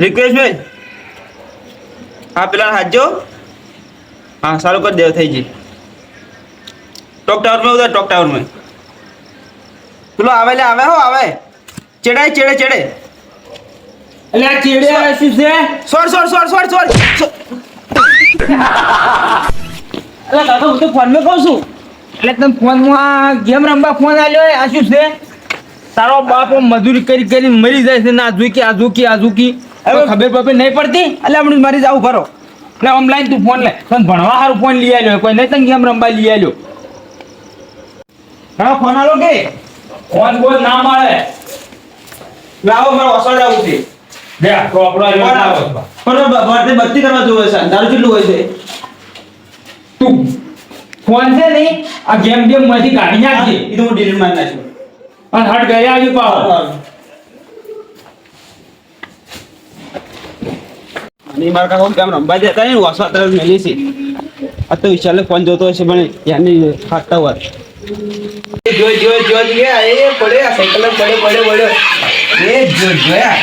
રિક્વેસ્ટભાઈ હા પેલા હાજો. હા સારું કરી દેવ થઈ ગઈ ટોક ટાવરમાં ઉતાર ટોક ટાવરમાં. પેલો આવે લે આવે હો આવે. ચેડાય ચેડે ચેડે. એટલે આ આવે શું છે? સોર સોર સોર સોર સોર. એટલે કાકા હું તો ફોનમાં કહું છું. એટલે તમે ફોનમાં ગેમ રમવા ફોન આલ્યો આ શું છે? તારો બાપ મજૂરી કરી કરી મરી જાય છે ના ઝૂકી આ ઝૂકી આ ઝૂકી. હવે ખબર પપે નહીં પડતી? એટલે આપણે મારી જાવ ભરો એટલે ઓનલાઈન તું ફોન લે. તને ભણવા સારું ફોન લઈ આવ્યો કોઈ નહીં તને ગેમ રમવા લઈ આવ્યો હા ફોન આલો કે? ફોન બોલ ના મળે લાવો મારો વસવાડ આવું છે. બે તો આપણો પણ ભારતે બત્તી કરવા જોવે છે. તારું કેટલું હોય છે? તું ફોન છે નહીં આ ગેમ ગેમમાંથી કાઢી નાખજે. એ તો હું ડિલીટ મારી નાખ્યો અને હટ ગયા આવી પાવ અને મારા કાકા કેમ રમવા જતા ને વસવા તરફ મેલી છે. આ તો વિશાલે ફોન જોતો હશે પણ યાની ખાતા હોય. જો જો જો ગયા એ પડે આ સાયકલ પડે પડે પડે એ જો જોયા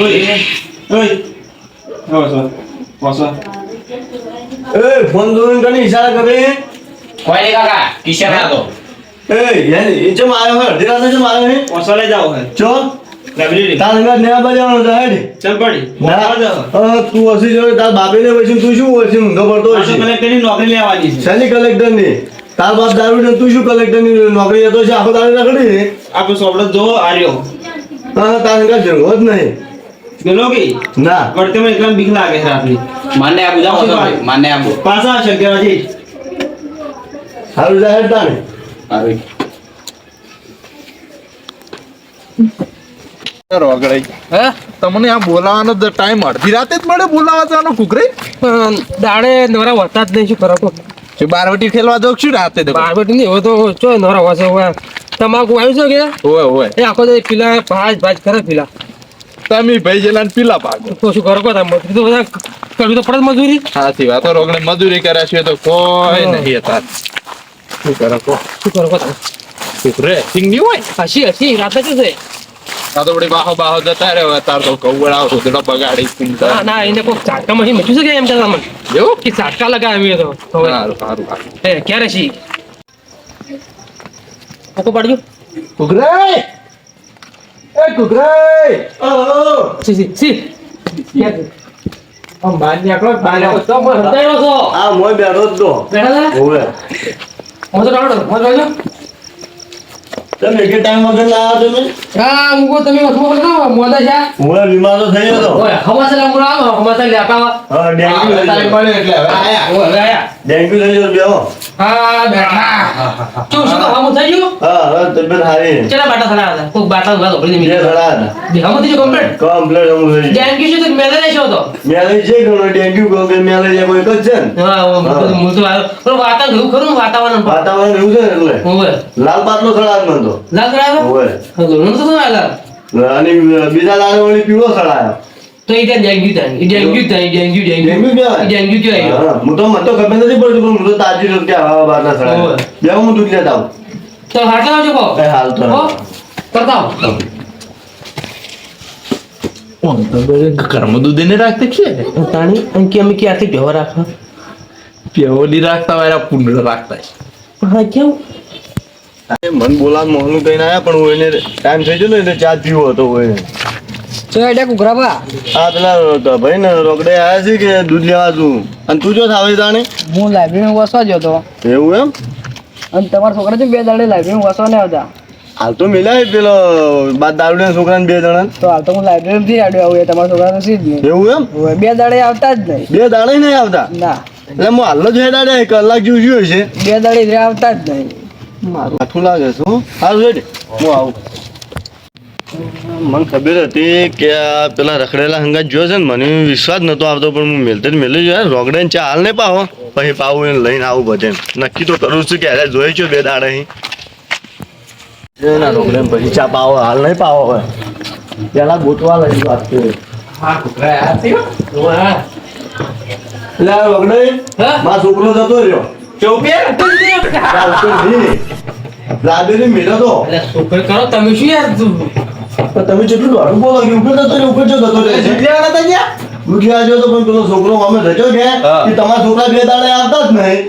ઓય ઓય. વસવા વસવા એ ફોન જોઈને કને ઈશારા કરે? કોઈ નહીં કાકા કિશન હતો એ યાર એ ચમ આવ્યો હે? અડધી રાતે ચમ આવ્યો હે? વસવા લઈ જાઓ હે. ચો. લાઇબ્રેરી તાર અંગા નેવા બાજવાનો તો હેડ. ના હા, તું હસી જો તાર બાપે ને પછી તું શું હસી ઊંઘો પડતો હશે? કલેક્ટરની નોકરી લેવાની છે. શેની કલેક્ટરની? તાર બાપ દારૂ ને તું શું કલેક્ટરની નોકરી જતો છે આખો દારૂ રખડી આપણે સોપડો જો આર્યો. હા તાર અંગા જંગો જ નહીં. ગેલો કે? ના. વર્તમાં એકલા બીક લાગે છે રાતની માને જાઓ ભાઈ માને આબુ. પાછા આવશે કેવાજી સારું જાહેર તાને આવી રોગડાઈ હે તમને આ બોલાવાનો ટાઈમ અડધી રાતે જ મળે બોલાવા જવાનો કુકરી દાડે નવરા હોતા જ નહીં શું કરો બારવટી ખેલવા દઉં છું રાતે બારવટી નહીં હવે તો ચો નવરા વાસે હોય તમાકુ આવ્યું છે કે? હોય હોય. એ આખો તો પીલા ભાજ ભાજ કરે પીલા. તમે ભાઈ જેલા પીલા ભાગ તો શું કરો તમે મજૂરી તો બધા કરવી તો પડે મજૂરી. સાચી વાત હો, રોગડે મજૂરી કરે છે તો કોઈ. નહીં હતા. શું કરો કો શું કરો તમે? કુકરે સિંગ નહીં હોય? હસી હસી રાતે જ છે? આ તો બધી બાહો બાહો જતા રહ્યો. તાર તો કવડાવ સુધડો બગાડી ના ના એને કોઈ ઝાટકા માં મચ્યું છે કે એમ કહેતા મને? એવું? કે ઝાટકા લગાવી તો? સારું સારું. એ ક્યારે છી કોકો પાડજો. કુકરે એ કુકરે ઓ સી સી. સી આમ બહાર નીકળો, તો મને છો આ મોય બેઠો જ બેઠા હતા ઓવે હું તો રાવડો હું રાવડો તમે એક ટાઈમ વગર ના આવ્યો તમે? હા કહું તમે વસમો બોલો મોદા છે. હું બીમાર તો થઈ ગયો તો. ઓય હમાસા લા આવો હમાસા લે આપાવા હા ડેન્ગ્યુ એટલે હવે આયા. હવે આયા. ડેન્ગ્યુ થઈ ગયો બેહો. હા બેઠા શું શું હમું થઈ ગયું? હા હા તબિયત સારી ચલા બાટા થડા હતા? કોક બાટા ઊભા તો બે પડી હતા. દી હમું થઈ ગયું કમ્પ્લીટ કમ્પ્લેટ થઈ ડેન્ગ્યુ શું તો મેલે છો તો? મેલે છે ઘણો ડેન્ગ્યુ કે મેલે કોઈ એક છે ને. હા હું. તો આવ્યો. પણ ખરું વાતાવરણ? વાતાવરણ એવું છે એટલે. ઓય લાલ પાતલો સળાજ મન તો. લાગ રહ્યો ઓવે. હું તો આલા અને બીજા લાલ વળી પીળો સળાયો તો એ ત્યાં ડેન્ગ્યુ થાય. એ ડેન્ગ્યુ થાય ડેન્ગ્યુ ડેન્ગ્યુ? ડેન્ગ્યુ કહેવાય હા, હું. તો મને તો ખબર નથી પડતું પણ હું તો તાજી રોજ કે આવા બહાર ના ઓવે. બે હું દૂધ લેતા આવું તો હાટલા આવજો કો કઈ હાલ તો. કરતા દૂધ રાખતે છે? તાણી અંકી અમે ક્યાંથી ભેવા રાખા પેવલી રાખતા હોય રાખતા છે. હા કેવું? મન બોલા મોહનું કહીને આયા પણ હું એને ટાઈમ થઈ ગયો ને એટલે ચા પીવો હતો હું એને. ચો એટલે કુકરાબા આ પેલા ભાઈ ને રોકડે આવ્યા છે કે દૂધ લેવા તું? અને તું જો થાવે તાણે? હું લાઇબ્રેરીમાં વાસવા ગયો હતો એવું એમ? અને તમારા છોકરા છે બે દાડે લાઇબ્રેરીમાં વાસવા નહીં આવતા? હાલ તો મિલાય પેલો બાદ દારૂડિયા છોકરાને બે જણા તો હાલ તો હું લાઇબ્રેરીમાંથી આડ્યો આવું તમારા છોકરા તો સીધ નહીં. એવું એમ? બે દાડે આવતા જ નહીં. બે દાડે નહીં આવતા? ના. એટલે હું હાલ જ હેડાડે કલાક જેવું જોયું છે બે દાડે આવતા જ નહીં. મારું માથું લાગે છે હો. હારું રેડી. હું આવું. મને ખબર હતી કે આ પેલા રખડેલા હંગાત જોયો છે ને મને વિશ્વાસ નતો આવતો પણ હું મેલતે જ મેલી જોયા રોગડે ચા હાલ નહીં પાવો પછી પાવું એને લઈને આવું બધે નક્કી તો કરું છું કે અરે જોઈ છું બે દાડે અહીં. ના રોગડે પછી ચા પાવો હાલ નહીં પાવો હવે. પેલા ગોતવા લઈ વાત કરી છોકરો જતો રહ્યો. મેળો તો. કરો તમે શું યાર તમે જેટલું દારૂ બોલો કે ઉપર જતો ઉપર જતો રે છે કેટલા હતા ત્યાં આવ્યો તો પણ પેલો છોકરો અમે રજો છે કે તમારા છોકરા બે દાડે આવતા જ નહીં.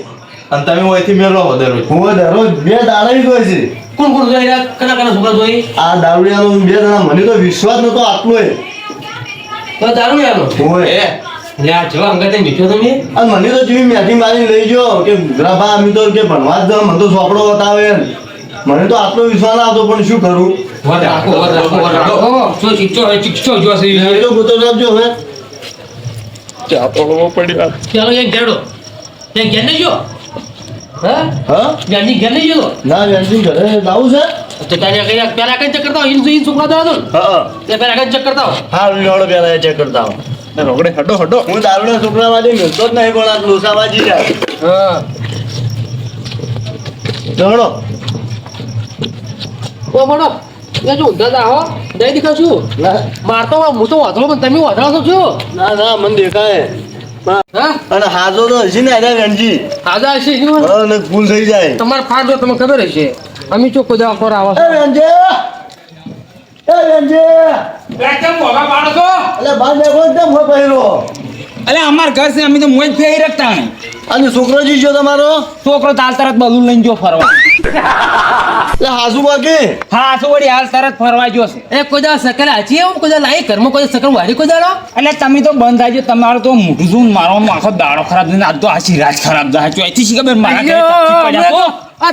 અને તમે ઓયથી મેળો હો દરરોજ. હું દરરોજ બે દાડે જ હોય છે. કોણ કોણ જોઈ રહ્યા? કના કના છોકરા જોઈ આ દારૂડિયાનો બે દાડા મને તો વિશ્વાસ નતો આટલો એ. તો દારૂડિયાનો હોય. એ આ જેવા અંગતે મીઠો તમે. અને મને તો જેવી મેથી મારી લઈ જો કે ગ્રાભા અમે તો કે ભણવા જ મને તો સોપડો બતાવે. મને તો આટલો વિશ્વાસ ના આવતો પણ શું કરું? વર રાખો વર રાખો વર રાખો. જો શિક્ષો હોય શિક્ષો જો છે એ તો ગોતો રાખજો હવે. ચા પડવો પડ્યા. ચાલો એક ઘેડો એક ઘેર નહીં જો હા? હા? જ્ઞાનજી ઘેર નહીં જો ના વેનથી ઘરે લાવું છે? તો તારે કઈ પેલા કઈ ચેક કરતા હોય ઇન ઇન હતો? ને હા. તે પેલા કઈ ચેક કરતા હા વિહોણો પેલા ચેક કરતા રોકડે હડો હડો હું દારૂના છોકરા માટે મિલતો જ નહીં પણ આ લોસાબાજી જાય. હા. ચલો ઓ મોડો એ જો દાદા હો. દઈ દીધા છું. ના. મારતો હું તો વાંધો પણ તમે વાંધો છો છો ના ના મને દેખાય. અને હાજો તો હશે ને આના વેનજી આજા હશે ને ફૂલ થઈ જાય. તમારે ફાટ તમને ખબર હશે. અમે ચોખ્ખો દવા પર આવો એ વેનજી એ વેનજી કેમ ભોગા પાડો છો? એટલે બાર બેઠો કેમ હોય પહેરો અલે અમાર ઘર છે અમે તો મોજ ફેરી રખતા અને છોકરો જી તમારો? છોકરો તાલ તરત બધું લઈને જો ફરવા. હાસુ બાકી હા તો વળી હાલ તરત ફરવા ગયો છે. એ કોઈ દા સકલ આચી આવું કોઈ દા લાઈ ઘરમાં કોઈ સકલ વારી કોઈ દાડો? એટલે તમે તો બંધ થાય તમારું તો મોઢું આખો દાડો ખરાબ ને આજ તો ખરાબ મારા ઘરે પડ્યા તો. આ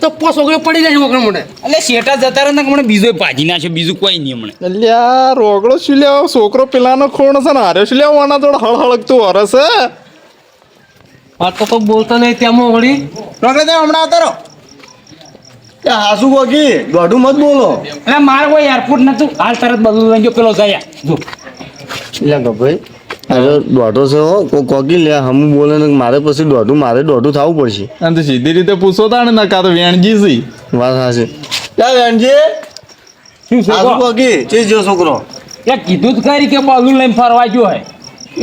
તો પોસ ઓગળે પડી જાય છે ઓગળે મોઢે એટલે શેટા જતા રહે ને મને બીજો ભાજી છે બીજું કોઈ નહીં હમણે. અલ્યા રોગડો શું લેવો છોકરો પેલાનો ખોણ છે ને હારે શું લેવો આના જોડે હળહળકતું હરસ આ તો કોઈ બોલતા નહીં ત્યાં વળી. રોકડે તમે હમણાં આવતા એ હાસુ બાકી દોઢું મત બોલો. એટલે મારે કોઈ એરપોર્ટ નતું. હાલ તરત બધું લઈ ગયો પેલો જયા. જો. એટલે ભાઈ અરે દોઢો છે હો. કો- કોકી લે હમ બોલે ને મારે પછી દોઢું મારે દોઢું થવું પડશે. અને સીધી રીતે પૂછો તા ને નકા તો વેણજી સી વાત હાશે ક્યાં વેણજી? શું છે હાસુ કોકી બાકી ચીજ જો છોકરો? એ કીધું જ કરી કે બધું લઈને ફરવા ગયો હે.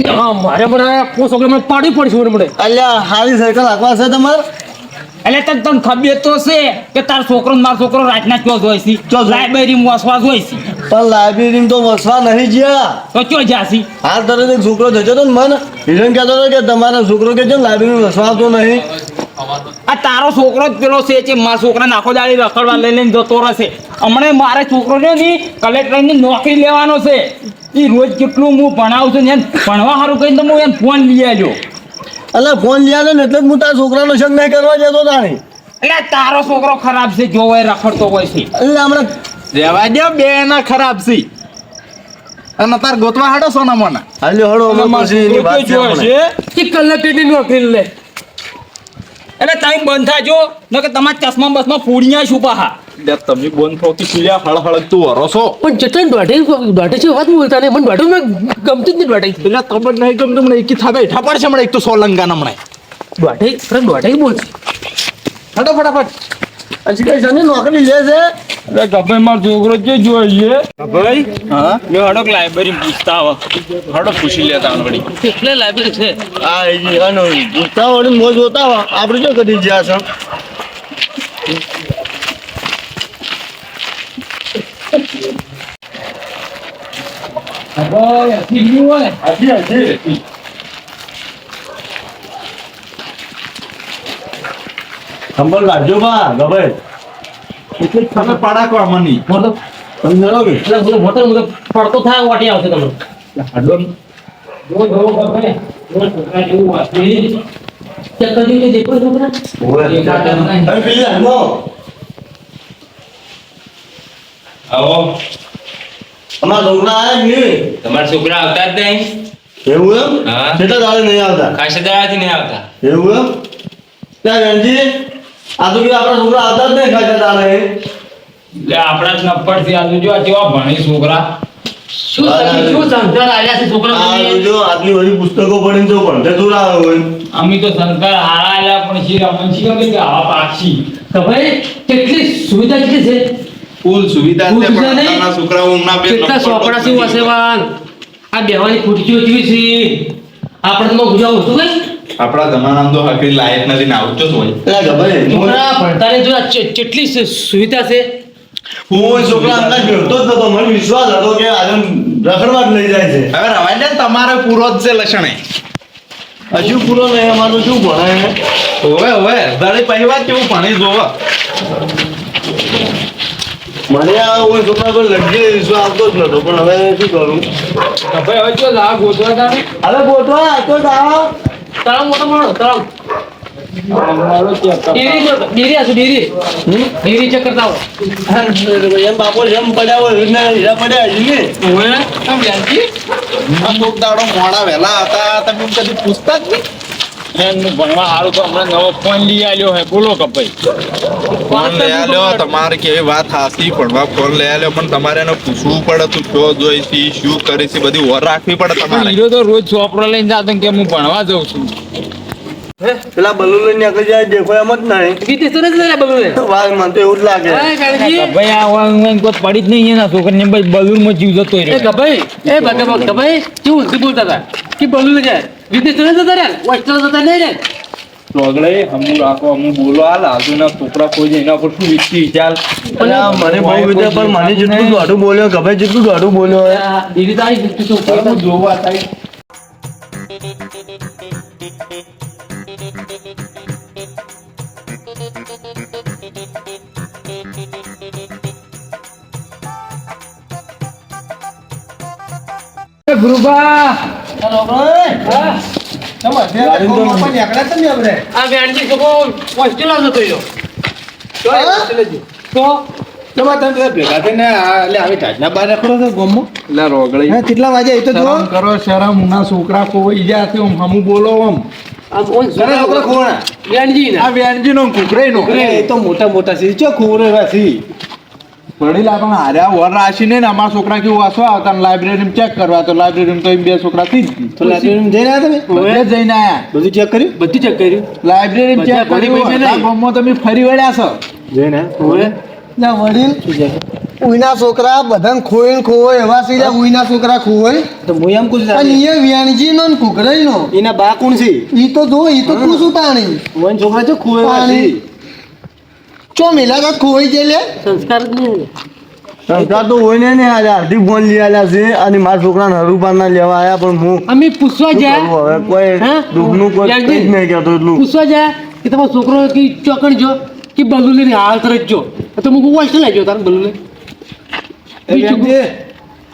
હા મારે પણ આ છોકરા મને પાડવી પડશે મને. અલ્યા હારી સાયકલ હાંકવા છે તમારે? એટલે તને તને ખબર તો છે કે તાર છોકરો મારો છોકરો રાતના ચો જોઈ છે ચો જોઈ? લાઇબ્રેરી વસવા જોઈ છે પણ લાઇબ્રેરી તો વસવા નહીં જ્યા. તો ચો જાસી હાલ તરત એક છોકરો જતો તો મન. હિરણ કહેતો હતો કે તમારો છોકરો કે છે ને લાઇબ્રેરી વસવા આવતો નહીં. આ તારો છોકરો જ પેલો છે જે મારા છોકરા નાખો દાડી રખડવા લઈ લઈને જતો રહેશે. હમણાં મારે છોકરો છે ને કલેક્ટરની નોકરી લેવાનો છે. એ રોજ કેટલું હું ભણાવું છું ને ભણવા સારું કહીને તો હું એને ફોન લઈ આવ્યો એટલે ફોન લીધો ને એટલે જ હું તારા છોકરાનો સંગ નહીં કરવા જતો તાણી. એટલે તારો છોકરો ખરાબ છે જો હોય રખડતો હોય છે. એટલે હમણાં રહેવા દે બે એના ખરાબ છે. અને તાર ગોતવા હાડો સોના મોના હાલ્યો હળો એની વાત છે આપણે. એક નોકરી લે. એટલે ટાઈમ બંધ થાજો જો કે તમારા ચશ્મા બસમાં ફૂડિયા છુપા પાહા લે તમે બોન થોકી પીલ્યા તું હરસો પણ જેટલા દોઢે દોઢે છે વાત બોલતા નહીં મને દોઢે મેં ગમતું જ નહીં દોઢે. એટલે તમને નહીં ગમતું મને એકી થાબે હેઠા પડશે હમણાં એક તો સોલંકા હમણાં દોઢે ખરે દોઢે બોલ હટો ફટાફટ હજી કઈ જાને નોકરી લે છે. અરે ગભાઈ માર છોકરો જે જોઈએ ગભાઈ? હા? મેં હડોક લાઇબ્રેરી પૂછતા આવો. હટો પૂછી લેતા વળી. કેટલે લાઇબ્રેરી છે? આ એ જી, પૂછતા વળી મોજ હોતા હોય. આપણે જો કદી જ્યાં છે? ગભાઈ હસી ગયું Aqui, aqui, aqui. સંભળ રાખજો બા એટલે તમે પડાકો આમાંની મતલબ તમે જણાવો કે. એટલે બધું મોટર મતલબ પડતો થાય વાટી આવશે તમને. હાડો જો જો ગભાઈ જો છોકરા જેવું વાંચી ચેક કરી કે દેખો છોકરા? તમે પેલી હાલો. આવો. અમારા છોકરા આયા નહીં? તમારા છોકરા આવતા જ નહીં? એવું એમ? હા. કેટલા દાડે નહીં આવતા? ખાસા દાડાથી નહીં આવતા? એવું એમ? ત્યાં વેણજી આ તો કે આપણા છોકરા આવતા જ નહીં ખાતા દાડે એટલે આપણા જ નફ્ફડથી આજુ જો કેવા ભણી છોકરા. શું શું સંસ્કાર આવ્યા છે છોકરા જો આટલી બધી પુસ્તકો પડીને તો ભણતે દૂર આવે હોય? અમે તો સંસ્કાર હારા આવ્યા પણ શી કે આવા પાક્ષી તો ભાઈ કેટલી સુવિધા કેટલી છે? ફૂલ સુવિધા છે છે પણ નાના છોકરાઓ ના બે કેટલા સોપડા છે નથી. વસેવાન આ બેવાની ખુરશીઓ જેવી છે? આપણે તો ગુજાવ વસ્તુ કઈ આપણા જમાનામાં તો હાકરી લાયક નથી ને આવતો જ હોય. છોકરા ભણતાને જો કેટલી સુવિધા છે? હું છોકરા અંદર જોતો જ નતો. મને વિશ્વાસ હતો કે આજે રખડવા જ લઈ જાય છે. હવે રવાય ને તમારે પૂરો જ છે લક્ષણે. હજુ પૂરો નહીં અમારું શું ભણે? હવે હવે. દળી પહેલી કેવું ભણી જોવો. મને આ હું છોકરા પર લડકી વિશ્વાસ આવતો જ નતો પણ હવે શું કરું? ભાઈ હવે જો લાગ ગોતવા તા અરે ગોતવા? તો દાવ તળાવ મોટો મોટો આ મોડા વહેલા હતા તમે કદી પૂછતા જ નહીં? એનું ભણવા સારું તો હમણાં નવો ફોન લઈ આવ્યો હે. બોલો કે ફોન લઈ આલ્યો તમારે કેવી વાત હાસી પડવા ફોન લઈ આલ્યો પણ તમારે એને પૂછવું પડે તું શું જોઈ શું કરી બધી ઓર રાખવી પડે તમારે. હીરો તો રોજ ચોપડો લઈને જાતો કે હું ભણવા જઉં છું. પેલા બલુ લઈને નીકળી જાય દેખો એમ જ નહીં. તો મને એવું જ લાગે. ભાઈ આ કોઈ પડી જ નહીં એના છોકરાને ભાઈ માં જીવ જતો રહ્યો. ભાઈ એ બોલતા હતા. કે બબલુ ને જાય. વિદેશ તો નથી જતા રહ્યા હોસ્ટેલ જતા નહીં રે ચોગડે હમું રાખો હમું બોલો. હાલ આજુ ના છોકરા કોઈ છે એના પર શું વિચી વિચાર? મને બહુ વિદ્યા પણ મને જેટલું ગાડું બોલ્યો ગમે જેટલું ગાડું બોલ્યો હોય ડેરી તો આવી હું જોવા તારી ગુરુબા! કેટલા વાગે કરો શરમ. ના છોકરા કોઈ ગયા છે હમું બોલો આમ મોટા મોટા છે. ચો ખોરે વાસી પડેલા પણ હાર્યા વર રાશી ને અમારા છોકરા કેવું વાસો આવતા લાઇબ્રેરી ચેક કરવા તો લાઇબ્રેરી તો એમ બે છોકરા થઈ જ. તો લાઇબ્રેરી જઈને આવ્યા તમે? બધે જઈને આયા. બધું ચેક કર્યું? બધું ચેક કર્યું. લાઇબ્રેરી ચેક ફરી કર્યું. ગામમાં તમે ફરી વળ્યા છો. જઈને હવે? ના વડીલ ઉઈના છોકરા બધાન ખોઈને ખોય એવા છે ઉઈના છોકરા ખોય તો હું એમ કુછ અને એ વ્યાણજી નો કુકરાઈ નો એના બા કોણ છે? ઈ તો જો ઈ તો કુછ તાણી વન છોકરા ખુએ પાણી. ચો મેલા કા ખોવાઈ જાય લે સંસ્કાર નહીં. સંસ્કાર તો હોય ને ને આજે હાર્દિક ફોન લઈ આલ્યા છે અને મારા છોકરાને હરુપાના લેવા આયા પણ હું અમે પૂછવા જાય? હવે? કોઈ દુઃખનું કોઈ કંઈ નહીં કહેતો એટલું. પૂછવા જાય કે તમારો છોકરો કે ચોકણ જો કે બલુ લઈને હાલ તરત જો. તો હું આવી ગયો બલુ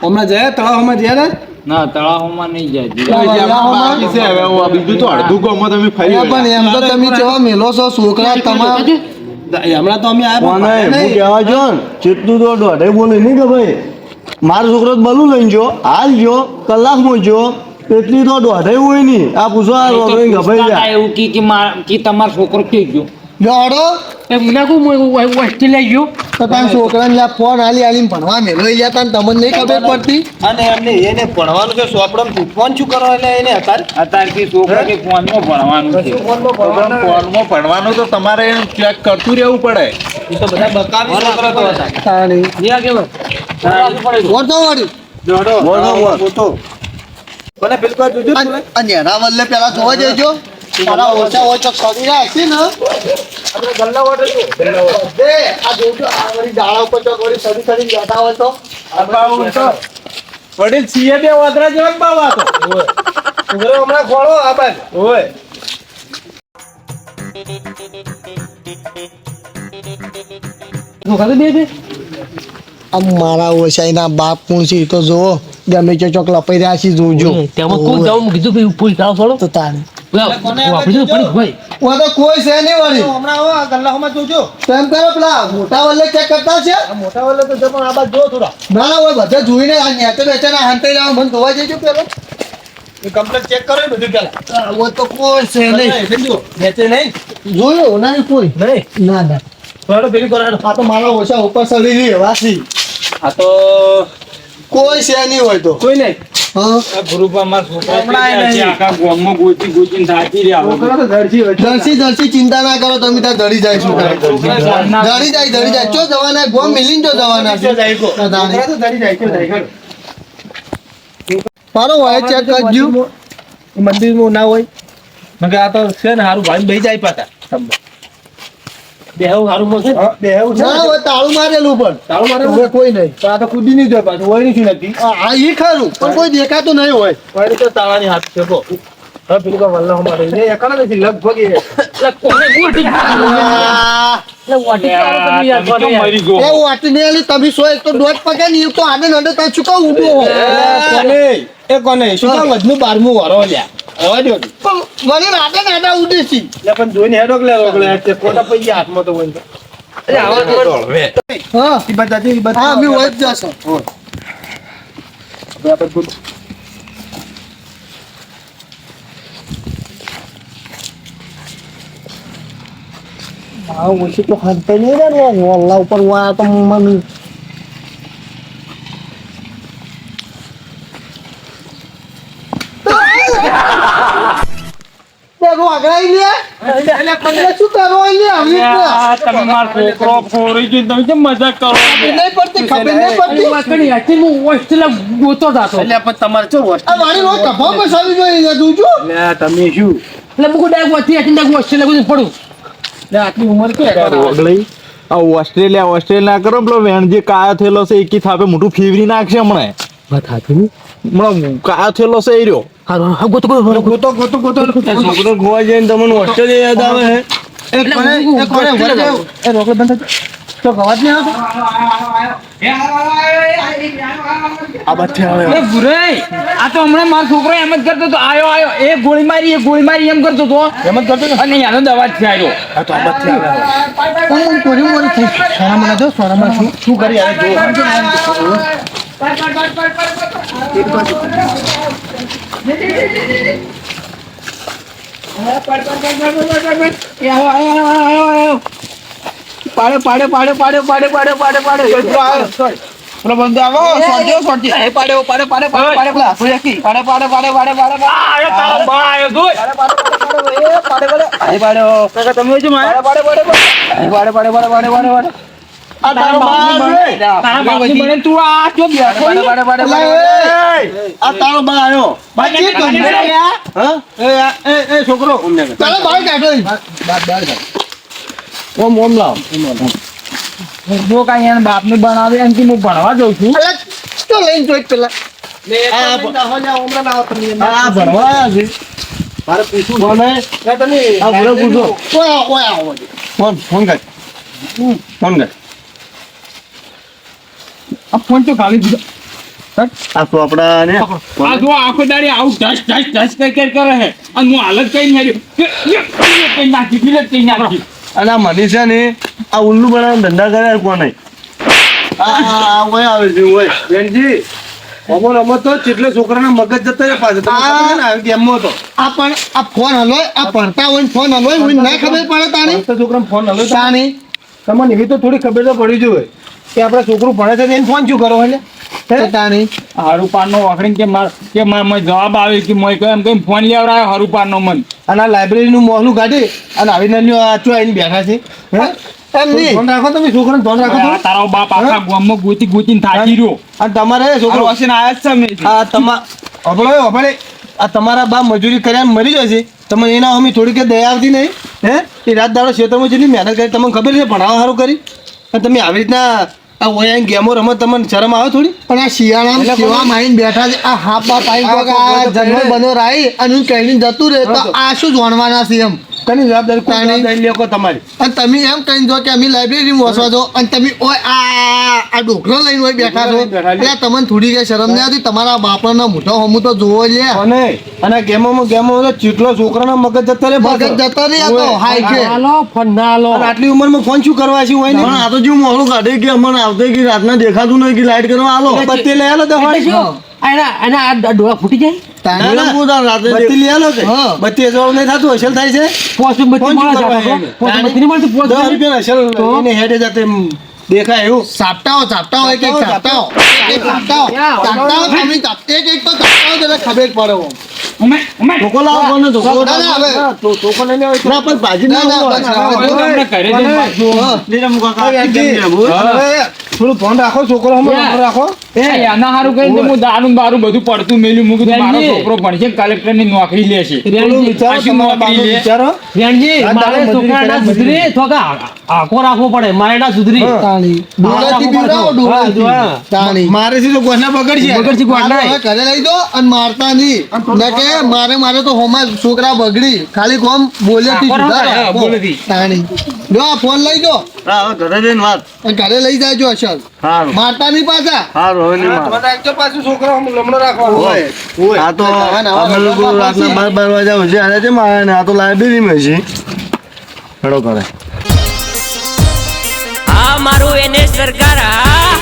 હમણાં જયા તળાવમાં જયા ને તળાવમાં નહીં જાય બાકી છે હવે. આ બીજું તો અડધું ગામમાં તમે ફરી પણ એમ તો તમે કેવા મેલો છો છોકરા તમારા હમણાં તો અમે આવ્યા જો ને જેટલું તો દોઢે બોલે નહીં કે ભાઈ મારો છોકરો બલું લઈને જો હાલ જો કલાકમાં જો એટલી તો દોઢે હોય નહીં. આ પૂછવા આ ગભાઈ એવું કી કે માર કે તમારો છોકરો કે ગયો? જોડો એ મને કહું વસ્તી લઈ ગયો. તો તમે છોકરાને લ્યા ફોન આલી આલીને ભણવા મેલો લ્યા તને તમને નહીં ખબર પડતી. અને એમને એને ભણવાનું કે સોપડમ ફોન શું કરો એટલે એને અતાર અતાર કે છોકરા કે ફોનમાં ભણવાનું છે. ફોનમાં ભણવાનું? તો તમારે ચેક કરતું રહેવું પડે. એ તો બધા બકાવી છોકરા તો હતા. તાણી. નિયા કેવો? વોટો વળી. જોડો. વોટો વોટો મને બિલકુલ જોજો અને રાવલ એના બદલે પેલા જોવા જજો તારા ઓછા ઓછા ખરી રાખી ને. આપણે ગલ્લા વાટે જો દે આ જોજો આ વળી ડાળા ઉપર તો વળી સડી સડી બેઠા હોય તો. વડીલ છીએ બે વાદરા જેવા બાવા તો. હમણાં ખોળો આ ઓય. ધોકા તો બે બે આમ મારા ઓછાઈના બાપ કોણ છે તો જોવો ગમે ચોક લપાઈ રહ્યા છે જોજો. તેમાં કોણ જાવ કીધું ભાઈ ઉપર તાવ છોડો તો તાણે. વાપરી પડી ભાઈ. ઓ તો કોઈ છે નહીં વળી. હમણાં ગલ્લામાં જોજો. તો કરો પેલા મોટા વલ્લે ચેક કરતા છે? મોટા તો છે આ બાજુ જો થોડા. ના ના હોય બધા જોઈને આ નેતે બેચારા હાંતે લાવો મને જોવા જજો પેલો. એ કમ્પ્લેટ ચેક કરો બધું પેલા. ઓ તો કોઈ છે નહીં. એટલે જો નહીં? જોયો ના કોઈ? નહીં? ના ના. થોડો પેલું કરો આ તો મારા ઓછા ઉપર સડી રહી વાસી આ તો કોઈ છે નહીં હોય તો. કોઈ નહીં. છે? ચિંતા ના કરો તમે ત્યાં ધડી જાય જાણના- ધડી જાય. ધડી જાય ચો જવાના ગોમ મિલીન ચો જવાના છે? મારો હોય ચેક કરજો. મંદિરમાં ના હોય. મગર આ તો છે ને સારું ભાઈ બે જાય પાછા તમે સો એક તો દોઢ પગે ને તો આને નડે તો ચૂકવું એ કોને? શું કામ? વધનું બારમું વારો લ્યા. ઓડ્યો પણ મને નાટે પણ જોઈને હેડોક લે રોકલે તે કોટા હાથમાં તો અરે આવા દોડવે હા. ઈ બધા ઈ બધા હા હું. તો હાથ નહીં રહ્યા ઓલા ઉપર વા મને તે રોગડાઈ લે? એટલે પણ શું કરો લે? આવી તમે મારો છોકરો ફોરી ગયો તમે કેમ મજાક કરો? નહીં પડતી ખબર નહીં પડતી. વાત કરી હું હોસ્ટેલ ગોતો જાતો. એટલે પણ તમારે ચો વસ્તુ આ વાળી રોજ કફામાં સાવી જોઈએ તું જો. લે તમે શું? એટલે મુકુ ડાયક વાથી આથી ડાયક હોસ્ટેલ ગોતી પડું. લે આટલી ઉંમર કે આ ઓસ્ટ્રેલિયા ઓસ્ટ્રેલિયા કરો પેલો વેણ જે કાયો થયેલો છે એકી થાપે મોટું ફીવરી નાખશે હમણાં. વાત હાથી હમણાં કાયો થયેલો છે એ રહ્યો. હારું હા ગોતો ગોતો ગોતો. ગોતો ગોતો છોકરો ખોવા જઈને તમને હોસ્ટેલ યાદ આવે હે? એક કોને એક કોને એ રોકડો બંધ તો અવાજ નહીં આવતો? આ આવે. એ આ તો હમણાં મારો છોકરો એમ જ કરતો હતો. આયો આયો. એ ગોળી મારી એ ગોળી મારી એમ કરતો હતો. એમ જ કરતો અને જ અવાજ આવ્યો આ તો આ બચ્ચે આવે. પણ કોરી મોરી થઈ સોના મને જો સોના મને શું શું કરી આવે? જો. પાડે પાડે પાડે પાડે પાડે પાડે પાડે પાડે પેલો આવ્યો પેલો બંદો આવો સોંટ્યો સોંટ્યો એ પાડે પાડે પાડે પાડે પાડે પેલા સુરેકી પાડે પાડે પાડે પાડે પાડે આયો તારો બા આયો જોઈ પાડે પાડે પાડે એ પાડે પાડે આય પાડ્યો કાકા તમે જો મારે પાડે પાડે પાડે પાડે પાડે પાડે પાડે પાડે પાડે આ તારો બા જોઈ તારા બાપની બને તું આ ક્યો બેઠો પાડે પાડે પાડે પાડે આ તારો બા આવ્યો બાકી હા? એ એ એ છોકરો. અમને તારો બાર કાઢો ઈ. ઓમ ઓમ લાવ. જો કાઈ એને બાપને બનાવે એમ કે હું ભણવા જઉં છું. તો લઈને જોઈ પેલા. ભણવા છે. મારે પૂછવું ફોન ફોન કર. ફોન કર. આ ફોન તો ખાલી દીધો. આ ચોપડા ને આ જો આખો દાડી આવું ઢસ ઢસ ઢસ કઈ કઈ કરે છે. અને હું હાલત કઈ નહીં કઈ નાખી દિલે કઈ નાખી. અને આ મનીષા ને આ ઉલ્લુ બનાવવાનો ધંધા કરે કોને? આ આ ઓય આવે છે ઓય. બેનજી અમો તો છોકરાના મગજ જતા તમે આ- તો પણ આ ફોન હલોય આ ભણતા હોય ફોન હલોય હોય ને ખબર પડે તાની તો છોકરાને ફોન હલો તાની તમને એવી તો થોડી ખબર તો પડી જોઈએ કે આપણે છોકરું ભણે છે એને ફોન શું કરો એટલે? તાની હરુપાનનો કે જવાબ આવે કે મોય એમ કઈ ફોન લેવડાયો હરુપાનનો મન. અને આ લાઇબ્રેરીનું મોહલું કાઢી અને આવીને આચો બેઠા છે. હે? તમારા બા મજૂરી કર્યા મરી જશે. તમે એના અમે થોડીક દયા આવતી નહીં. હે? એ રાત દાડો ખેતરમાં જેટલી મહેનત કરી તમને ખબર છે ભણાવવા સારું કરી. તમે આવી રીતના આ ઓયા ગેમો રમો તમને શરમ આવે થોડી? પણ આ શિયાળામાં કેવા બેઠા છે. આ હાફ બાપ તો જન્મ બનો રાઈ અને હું કહીને જતું રહે તો આ શું જાણવાના છે એમ? કની જવાબદારી. જવાબદારી તમારી. અને તમે એમ કહીને જો કે અમે લાઇબ્રેરીમાં વસવા છો અને તમે ઓય આ આ ડોકરો લઈને હોય બેઠા છો. એટલે તમને થોડી કઈ શરમ નહીં આવતી? તમારા બાપાના મોઢો હમું તો જોવો લે અને અને ગેમોમાં ગેમો ચીટલો છોકરાના મગજ જતા રહે મગજ જતો રે આ તો. હાય છે. હાલો ફોન ના આટલી ઉંમરમાં ફોન શું કરવા છે? હોય ને આ તો કાઢે અમને આવતે કે રાતના દેખાતું નહીં કે લાઈટ કરવા આલો બત્તી લઈ આલો તો હોય એના એના આ ડોળા ફૂટી જાય તાની ના, ના, હું તાર રાતે બત્તી લઈ આલો કે બત્તી અજવાળું નહીં થતું અસલ થાય છે પોસ્ટ બત્તી મળે જાતો એને? બત્તી નહીં મળતી પોસ્ટ રૂપિયા અસલ એને હેડે જાતે દેખાય એવું સાપટાઓ સાપટાઓ એક એક સાપટાઓ એક એક સાપટાઓ સાપટાઓ એક એક તો સાપટાઓ એટલે ખબર પડે ટોકો લાવો કોને ટોકો ના ટોકો લઈ લેવો ના પણ ભાજી ના ઘરે જઈને મારે મારે તો મારતા નહીં. મારે મારે તો હોમા છોકરા બગડી. ખાલી કોમ બોલે ફોન લઈ દો. હા ઘરે જઈને વાત. અને ઘરે લઈ જાજો અસલ. સારું મારતા નહીં પાછા? સારું હવે નહીં મારો. પાછું છોકરા લમણો રાખવાનો હોય. આ તો નવા નવા અમે લોકો રાતના બાર બાર વાગ્યા સુધી આવ્યા છે મારા ને આ તો લાઇબ્રેરીમાં છે. હેડો કરે આ મારું એને સરકાર. આ